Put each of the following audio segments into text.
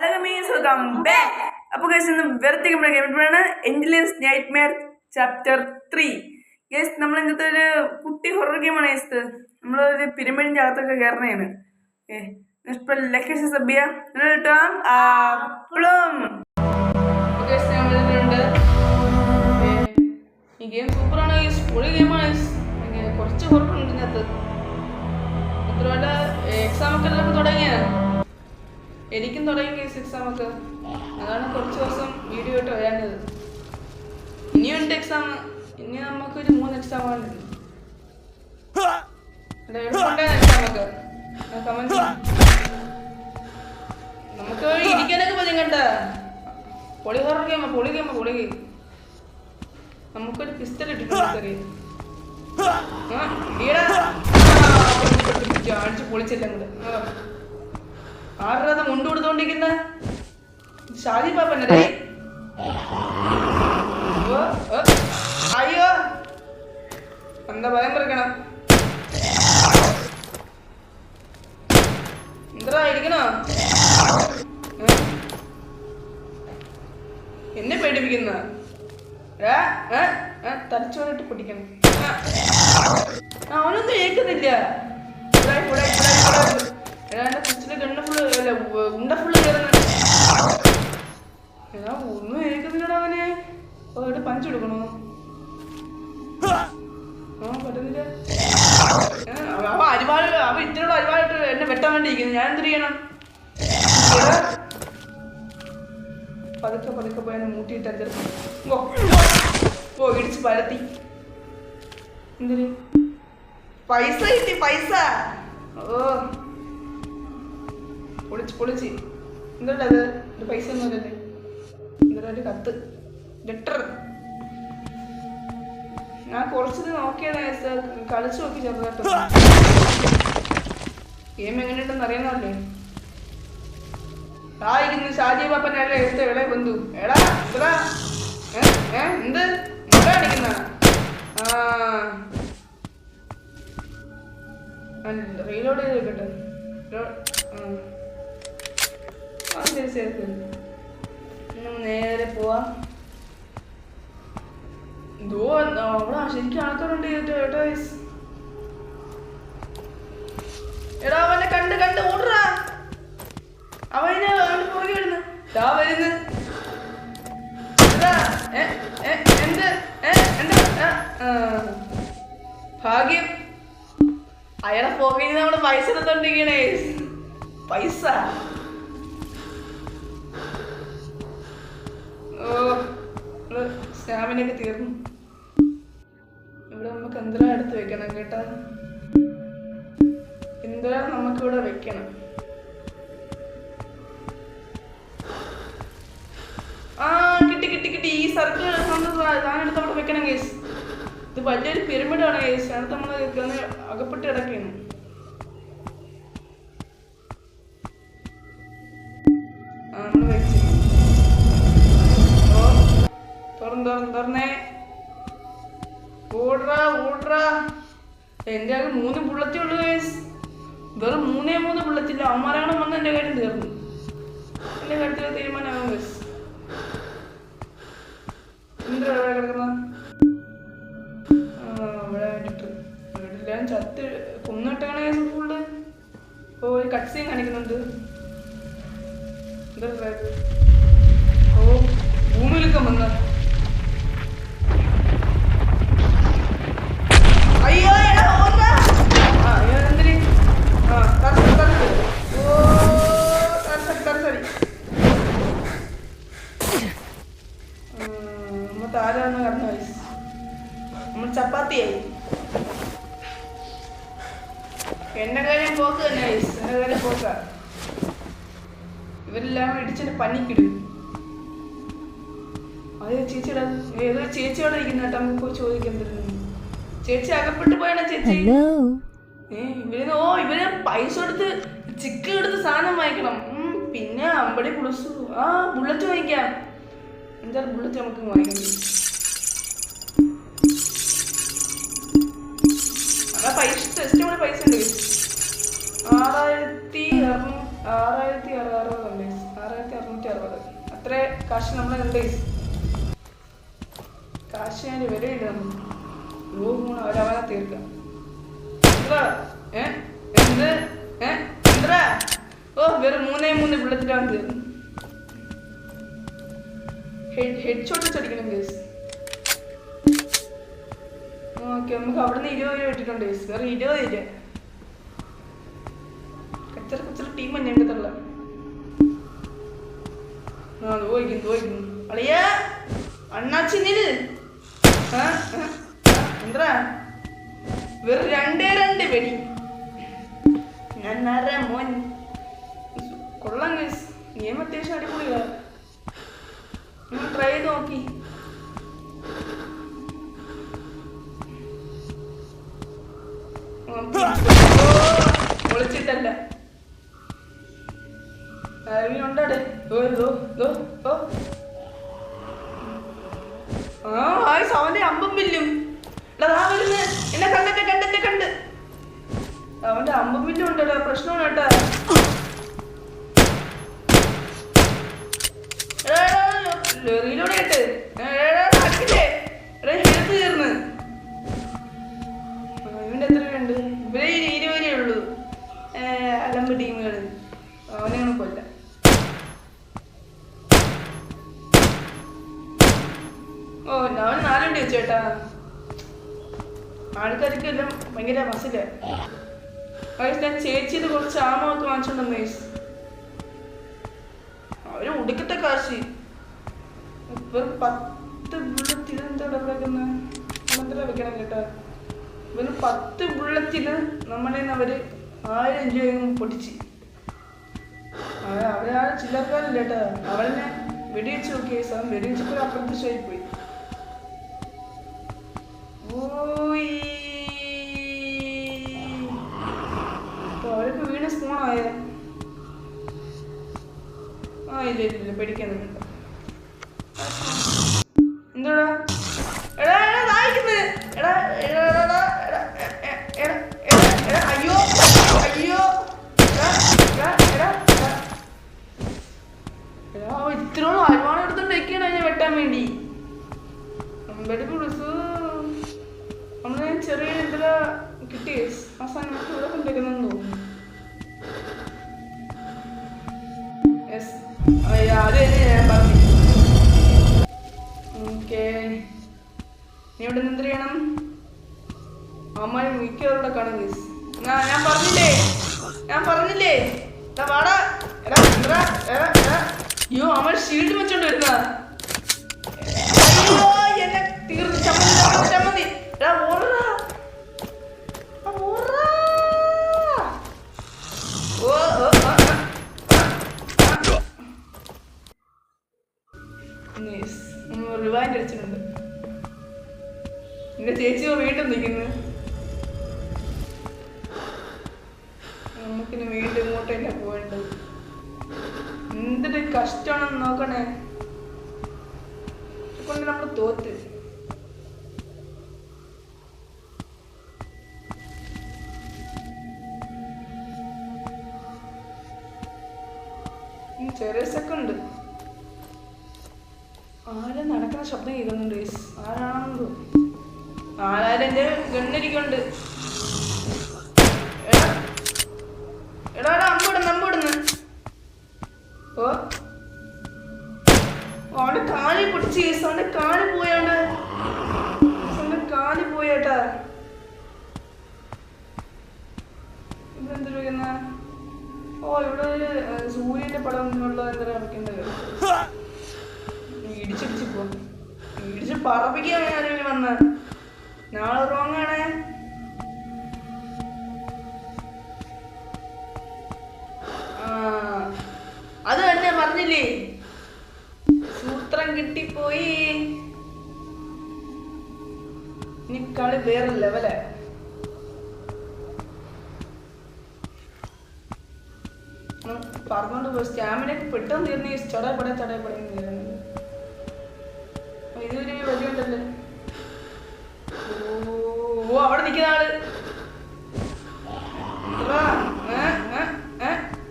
Welcome back അപ്പോൾ guys ഇന്ന് വെറുതെ ഗെയിമാണ് endless nightmare chapter three guys നമ്മൾ ഇന്നത്തെ ഒരു കുട്ടി ഹൊറർ ഗെയിമാണ് ഗൈസ് നമ്മളൊരു പിരമിഡിന്റെ അകത്തൊക്കെ കയറണതാണ് ഏ ഇപ്പം ലൊക്കേഷൻ സബ് ചെയ്യാം കിട്ടാം ആപ്പിളും ഈ ഗെയിം സൂപ്പറാണ് ഗൈസ് പൊളി ഗെയിമാണ് കുറച്ച് ഹൊറുണ്ട് ഇതിനകത്ത്. മാത്രമല്ല എക്സാം ഒക്കെ തുടങ്ങിയാണ് എനിക്കും തുടങ്ങി കേസ് എക്സാം ഒക്കെ അതാണ് കുറച്ച് ദിവസം വീഡിയോ ഇട്ട് വരാഞ്ഞത് ഇനിയുണ്ട് എക്സാം ഇനി നമുക്ക് ഒരു മൂന്ന് എക്സാം ആണ് നമുക്ക് ഇരിക്കാനൊക്കെ പതിങ്ങണ്ട പൊളി ഹോറർ ഗെയിം പൊളി ഗെയിം പൊളി ഗെയിം നമുക്കൊരു പിസ്റ്റൽ ഇട്ടിട്ടുണ്ട്. അടിച്ച് പൊളിച്ചില്ല അങ്ങോട്ട് ആരുടെ മുണ്ട് കൊടുത്തോണ്ടിരിക്കുന്ന? ഷാജി ഓ, അയ്യോ. എന്താ ഭയം പറിക്കണം? എന്താ ഇരിക്കണോ? എന്നെ പേടിപ്പിക്കുന്ന? തലച്ചോറിട്ട് പൊട്ടിക്കണം. അവനൊന്നും കേൾക്കുന്നില്ല ഉടായി, ഉടായി, ഉടായി, ഉടായി. എന്റെ കൊച്ചിലെ കണ്ണ് ഫുള്ള് ഉണ്ട ഫുള്ള് കയറുന്ന എടാ ഒന്നും കേൾക്കുന്നില്ലടാ അവനെ. ഇവിടെ പഞ്ച് കൊടുക്കണോ? ആ പറ്റുന്നില്ല അവ- അരിവാൾ അവ ഇത്രയോട് അരിവാളിട്ട് എന്നെ വെട്ടാൻ വേണ്ടി ഇരിക്കുന്നു ഞാൻ എന്ത് ചെയ്യണം? പതുക്കെ പതുക്കെ പോയി എന്നെ മൂട്ടിയിട്ട് അഞ്ചര ഓ ഇടിച്ച് പൈസ കിട്ടി പൈസ. ഓ. പൊളിച്ച് പൊളിച്ച്. എന്തുണ്ടത് ഒരു പൈസ ഒന്നുമല്ലല്ലേ എന്താ ഒരു കത്ത്? ലെറ്റർ. ഞാൻ കുറച്ചത് നോക്കിയാണ് കളിച്ചു നോക്കി ചെറുതായിട്ട്. ഗെയിം എങ്ങനെയുണ്ടെന്ന് അറിയണമല്ലേ ആ ഷാജി ഷാജി അല്ലേ എടുത്ത ഇളയ ബന്ധു. എടാ എന്താ ഏ ഏ എന്ത്? എന്താ അടിക്കുന്ന റീലോഡ് ചെയ്ത് വെക്കട്ടെ. ശരി ശരി ശരി നേരെ പോവാം. എന്തോ അവിടെ ശരിക്കും ആൾക്കാരുണ്ട് കേട്ടോ. എടാ അവനെ കണ്ട് കണ്ട് ഓടുറാ അവന് അവന് പുറകെ വരുന്നു. ദാ വരുന്നു. എന്ത് എന്താ. ഭാഗ്യം. അയാളെ പോകയിൽ നമ്മൾ പൈസ എടുത്തോണ്ടിരിക്കണേ. പൈസ. സ്റ്റാമിനൊക്കെ തീർന്നു. ഇവിടെ നമുക്ക് എന്തെല്ലാം എടുത്ത് വെക്കണം കേട്ടോ? എന്തെല്ലാം നമുക്ക് ഇവിടെ വെക്കണം? ആ കിട്ടി കിട്ടി കിട്ടി. ഈ സർക്കിൾ താനെടുത്ത് അവിടെ വെക്കണം കേസ് ഇത് വലിയൊരു പിരമിഡാണ് കേസ് അടുത്ത് നമ്മൾ അകപ്പെട്ട് കിടക്കുകയാണ് എന്റെ ആകെ മൂന്ന് ബുള്ളറ്റേ ഉള്ളൂ കേസ് വെറും മൂന്നേ മൂന്ന് ബുള്ളറ്റില്ല. അമ്മാരാണ് വന്ന് എന്റെ കാര്യം തീർന്നു. എന്റെ കാര്യത്തിൽ തീരുമാനമാകും കേസ് ഭൂമിയിലൊക്കെ വന്ന. പനിക്കിടും. അത് ചേച്ചിയുടെ ഏതോ ചേച്ചിയോടെ ഇരിക്കുന്ന കേട്ടോ നമുക്ക് പോയി ചോദിക്കാൻ തരുന്നു ചേച്ചി അകപ്പെട്ടു പോയണ ചേച്ചി. ഏ ഇവർ ഓ ഇവർ പൈസ കൊടുത്ത് ചിക്കൻ എടുത്ത് സാധനം വാങ്ങിക്കണം. പിന്നെ അമ്പടി പുളിസു ആ ബുള്ളറ്റ് വാങ്ങിക്കാം. എന്താ ബുള്ളറ്റ് നമുക്ക് വാങ്ങിക്കാം? അതാ പൈസ ടെസ്റ്റ് കൂടെ പൈസ ഉണ്ട്. ആറായിരത്തി അറുന്നൂ- ആറായിരത്തി അറുന്നൂറ്റി അറുപത്. അത്ര കാശ് നമ്മൾ ഉണ്ട് കാശ് ഞാൻ വിലയില്ല രൂപ അവരവനെ തീർക്കാം. എന്താ? ഏ? ഓ വെറും മൂന്നേ മൂന്ന് ബുള്ളറ്റിലാണ് തീർന്നു. ഹെഡ് ഷോട്ട് ചടിക്കണം കേസ് ഓക്കെ നമുക്ക് അവിടെ നിന്ന് ഇരുപത് രൂപ ഇട്ടിട്ടുണ്ട് കേസ് വെറും ഇരുപത് ഇല്ല ആ തോയിക്കുന്നു തോയിക്കുന്നു അളിയ അണ്ണാച്ചി നിൽ. എന്താ? വെറും രണ്ടേ രണ്ട് വെടി ഞാൻ മോൻ. കൊള്ളാം കേസ് നിയമം അത്യാവശ്യം ട്രൈ ചെയ്ത് നോക്കി. ഒളിച്ചിട്ടല്ല. ഉണ്ടാടെ ഓ ഓ കമ്പം മില്ലും ഉണ്ടല്ലോ പ്രശ്നമാണ് കേട്ടോ. ലോറിയിലൂടെ ഇട്ട്. ആക്കില്ലേ എടാ ഹെൽത്ത് തീർന്ന് ഇവന്റെ എത്രയുണ്ട് ഇവരെ ഇരുവരേ ഉള്ളൂ. അലമ്പ് ടീമുകൾ അവനെയാണ് കൊല്ല. ഓ അവൻ നാലുണ്ട് വെച്ചേട്ടാ ആൾക്കാർക്കെല്ലാം ഭയങ്കര മസിലാണ് ഞാൻ ചേച്ചിയത് കുറച്ച് ആമൊക്കെ വാങ്ങിച്ചോണ്ടെന്ന് വയസ്സ് അവർ ഉടുക്കത്തെ കാശി. ഇവർ പത്ത് ബുള്ളറ്റ് കിടക്കുന്ന മന്ത്രം വെക്കണം കേട്ടോ. ഇവന് പത്ത് ബുള്ളറ്റിൽ നമ്മളെ അവർ ആയിരം രൂപയും പൊട്ടിച്ച്. അവ- അവരാ ചില്ലറക്കാരല്ല കേട്ടോ. അവളെന്നെ വെടിവെച്ച് നോക്കിയ സാധനം വെടിവെച്ചപ്പോൾ ഷോയിൽ പോയി. ഓയ്. ഫോണോ ആ ഇല്ല ഇല്ല പേടിക്കാനൊന്നും നീ ഇവിടെ നിന്ന് എന്ത് ചെയ്യണം? അമ്മായി മിക്കവരുടെ കാണും മിസ് ഞാൻ പറഞ്ഞില്ലേ? ഞാൻ പറഞ്ഞില്ലേ? അയ്യോ അമ്മ ഷീൽഡ് വെച്ചോണ്ട് വരുന്ന എന്നെ തീർന്ന്. റിവാൻഡ് അടിച്ചിട്ടുണ്ട്. എന്റെ ചേച്ചി വീട്ടിൽ നിൽക്കുന്നു. നമുക്കിനി വീണ്ടും ഇങ്ങോട്ട് തന്നെ പോകേണ്ടത്? എന്തൊരു കഷ്ടമാണെന്ന് നോക്കണേ. കൊണ്ട് നമ്മൾ തോത്ത് ഉം, ചെറിയ സെക്കൻഡ് ആരെ നടക്കുന്ന ശബ്ദം കേൾക്കുന്നുണ്ട്. ആരാണെന്ന് തോന്നുന്നു ആരാരും എന്റെ ഗണ്ണിരിക്കുന്നുണ്ട്. എടാ. എടാ അമ്പിടുന്നു അമ്പിടുന്നു ഓ. അവന്റെ കാലി പിടിച്ച് അവന്റെ കാൽ പോയോണ്ട്. അവന്റെ കാൽ പോയേട്ടാ. ഓ ഇവിടെ ഒരു സൂര്യന്റെ പടം ഉള്ള എന്താ വെക്കുന്നത് ഇടിച്ചിടിച്ച് പോ ഇടിച്ച് പറപ്പിക്കാൻ ആരെങ്കിലും വന്ന നാളെ റോങ് ആണ് അത് തന്നെ പറഞ്ഞില്ലേ? സൂത്രം കിട്ടിപ്പോയി. ഇനി കളി വേറെ ലെവല പറഞ്ഞോണ്ട് പോയി. സ്റ്റാമിന പെട്ടെന്ന് തീർന്ന്. ചടപടെ ചടപടെ തീരുന്നത്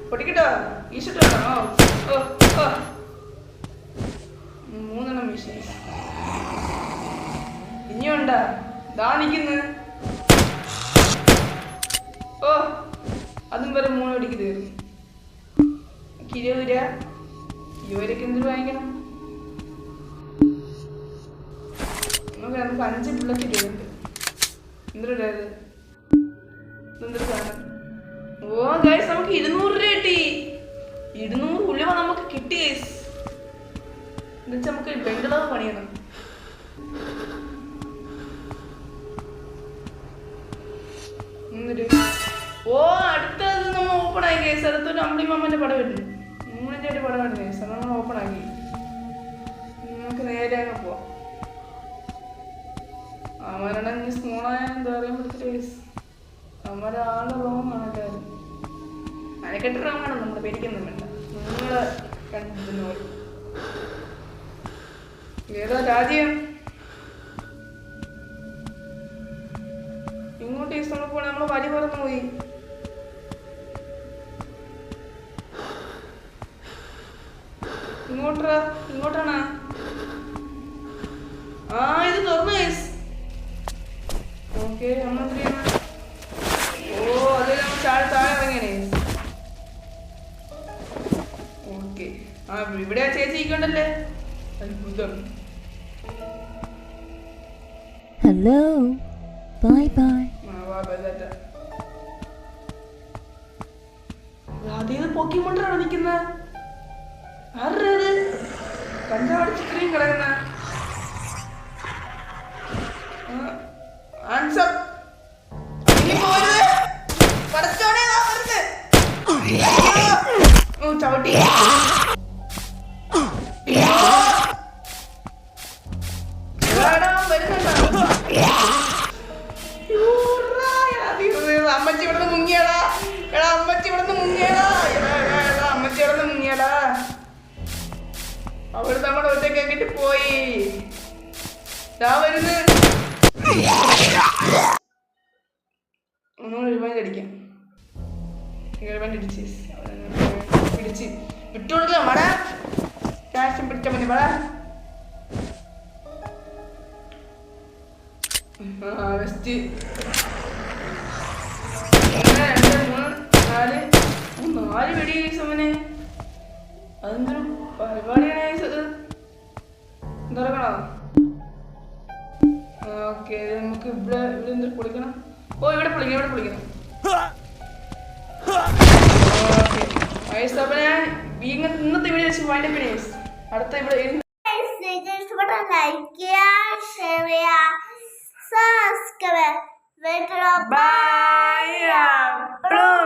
പൊട്ടിക്കിട്ടോ? ഈശിട്ടാണോ ഓ ഓ. ദാ ഓ വരെ മൂന്ന് എന്തിനു വാങ്ങിക്കണം? നമുക്ക് അഞ്ച് പഞ്ച് പിള്ളക്ക് ഓ ഗൈസ് നമുക്ക് ഇരുന്നൂറ് രൂപ കിട്ടി. ഇരുന്നൂറ് ഉള്ളിവ നമുക്ക് കിട്ടി ഗൈസ് നമുക്ക് ബംഗ്ലാവ് പണിയണം. ഓ അടുത്തത് നമ്മൾ ഓപ്പൺ ആയി കേസ് അടുത്തൊരു അമ്പളി പടം വരുന്നു. മൂന്നിന്റെ ഒരു പടം വരുന്നു ഗൈസ് അത് നമ്മൾ ഓപ്പൺ ആക്കി. നമുക്ക് നേരെ അങ്ങ് പോവാം. അവനാണെങ്കിൽ സ്മോളായ എന്താ പറയാൻ പഠിച്ചിട്ട് ഗൈസ് അവന്മാരെ ആൾ റോങ് ആണ് എല്ലാവരും അനക്കെട്ട് റോങ് നമ്മൾ പേടിക്കൊന്നും വേണ്ട പോലെ ഏതാ രാജ്യം? ഇങ്ങോട്ട് ഈ സ്ഥലം പോണേ നമ്മൾ വരി പറന്നു പോയി. ഇങ്ങോട്ടാ ഇങ്ങോട്ടാണ്. ഓക്കെ നമ്മൾ എന്ത് ചെയ്യണം ഓ അത് നമ്മൾ താഴെ താഴെ ഇറങ്ങിയേ ഓക്കെ. ആ ഇവിടെ ആ ചേച്ചി ഇരിക്കണ്ടല്ലേ? അത്ഭുതം. Hello. Bye bye. അതേത് പോക്കിമോണ്ടാണ് നിൽക്കുന്ന? ആരുടെ കഞ്ചാവടിച്ച് സ്ക്രീൻ കിടക്കുന്ന. ആൻസർ ചവിട്ടി. നമുക്ക് ഇവിടെ ഓ ഇവിടെ പൊളിക്കണം ഇവിടെ പൊളിക്കണം. അപ്പോൾ ഇന്നത്തെ വീഡിയോ സബ്സ്ക്രൈബ് ബൈ